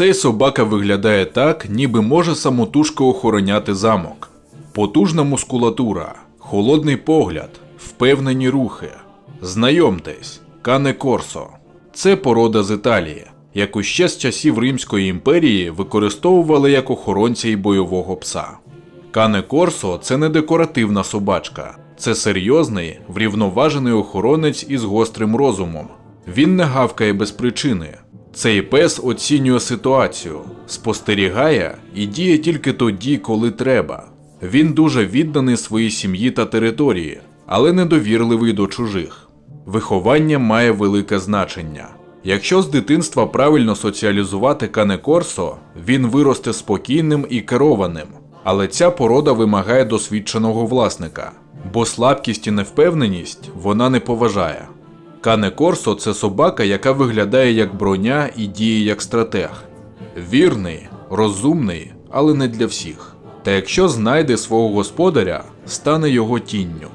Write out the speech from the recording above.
Цей собака виглядає так, ніби може самотужки охороняти замок. Потужна мускулатура, холодний погляд, впевнені рухи. Знайомтесь, Кане Корсо. Це порода з Італії, яку ще з часів Римської імперії використовували як охоронця і бойового пса. Кане Корсо це не декоративна собачка, це серйозний, врівноважений охоронець із гострим розумом. Він не гавкає без причини. Цей пес оцінює ситуацію, спостерігає і діє тільки тоді, коли треба. Він дуже відданий своїй сім'ї та території, але недовірливий до чужих. Виховання має велике значення. Якщо з дитинства правильно соціалізувати кане Корсо, він виросте спокійним і керованим. Але ця порода вимагає досвідченого власника, бо слабкість і невпевненість вона не поважає. Кане Корсо це собака, яка виглядає як броня і діє як стратег. Вірний, розумний, але не для всіх. Та якщо знайде свого господаря, стане його тінню.